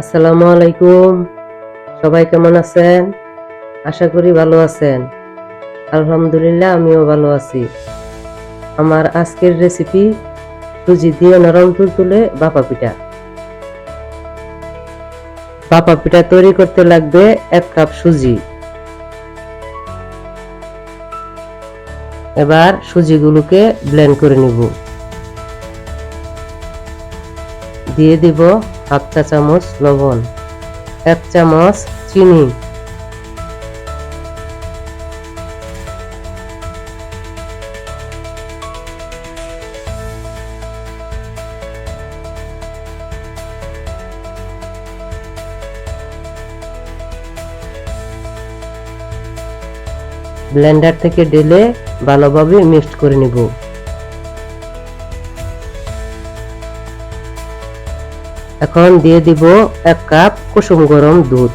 আসসালামু আলাইকুম। সবাই কেমন আছেন? আশা করি ভালো আছেন। আলহামদুলিল্লাহ, আমিও ভালো আছি। আমার আজকের রেসিপি সুজি দিয়ে নরম তুলতুলে বাপা পিঠা। বাপা পিঠা তৈরি করতে লাগবে এক কাপ সুজি। এবার সুজিগুলোকে ব্লেন্ড করে নিব। দিয়ে দিব হাফ চা চামচ লবণ এক চামচ চিনি। ব্লেন্ডার থেকে ঢেলে ভালোভাবে মিক্সড করে নিব। এখন দিয়ে দিব এক কাপ কুসুম গরম দুধ।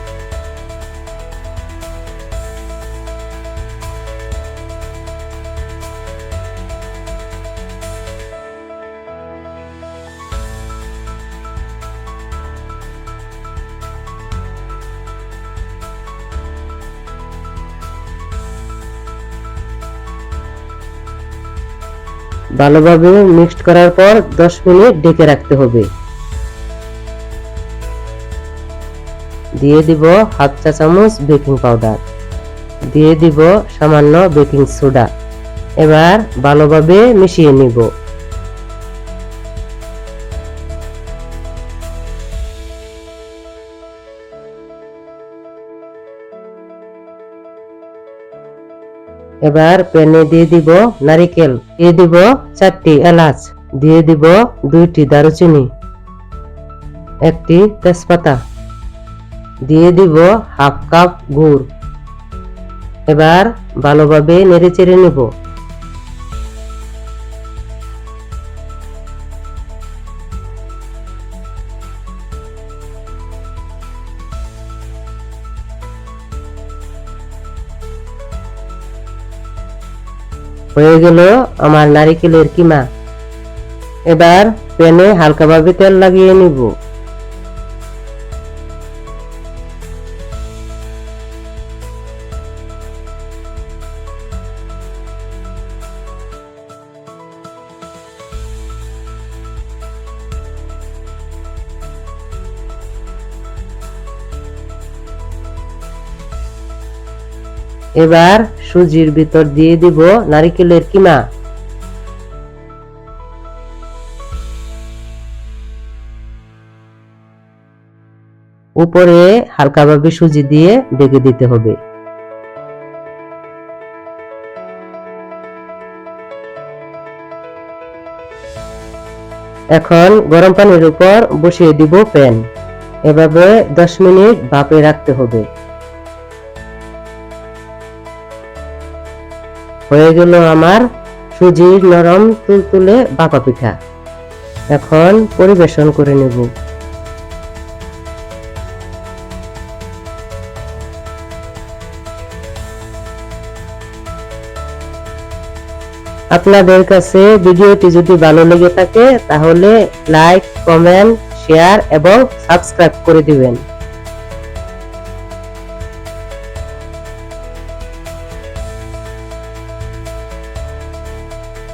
ভালোভাবে মিক্সড করার পর 10 মিনিট ঢেকে রাখতে হবে। দিয়ে দিব হাফ চা চামচ বেকিং পাউডার। দিয়ে দিব সামান্য বেকিং সোডা। এবার ভালোভাবে মিশিয়ে নিব। এবার প্যানে দিয়ে দিব নারিকেল। দিয়ে দিব চারটি এলাচ। দিয়ে দিব দুইটি দারুচিনি। একটি তেজপাতা। দিয়ে দিব হাফ কাপ গুড়। এবার ভালোভাবে নেড়ে চেড়ে নিব। হয়ে গেল আমার নারিকেলের কিমা। এবার প্যানে হালকাভাবে তেল লাগিয়ে নিব। এবার সুজির ভিতর দিয়ে দিব নারিকেলের কিমা। উপরে হালকাভাবে সুজি দিয়ে ঢেকে দিতে হবে। এখন গরম পানির উপর বসিয়ে দিব প্যান। এভাবে 10 মিনিট ভাপে রাখতে হবে। হয়ে গেল আমার সুজির নরম তুলতুলে বাপা পিঠা। এখন পরিবেশন করে নেব। আপনাদের কাছে ভিডিওটি যদি ভালো লেগে থাকে, তাহলে লাইক, কমেন্ট, শেয়ার এবং সাবস্ক্রাইব করে দিবেন।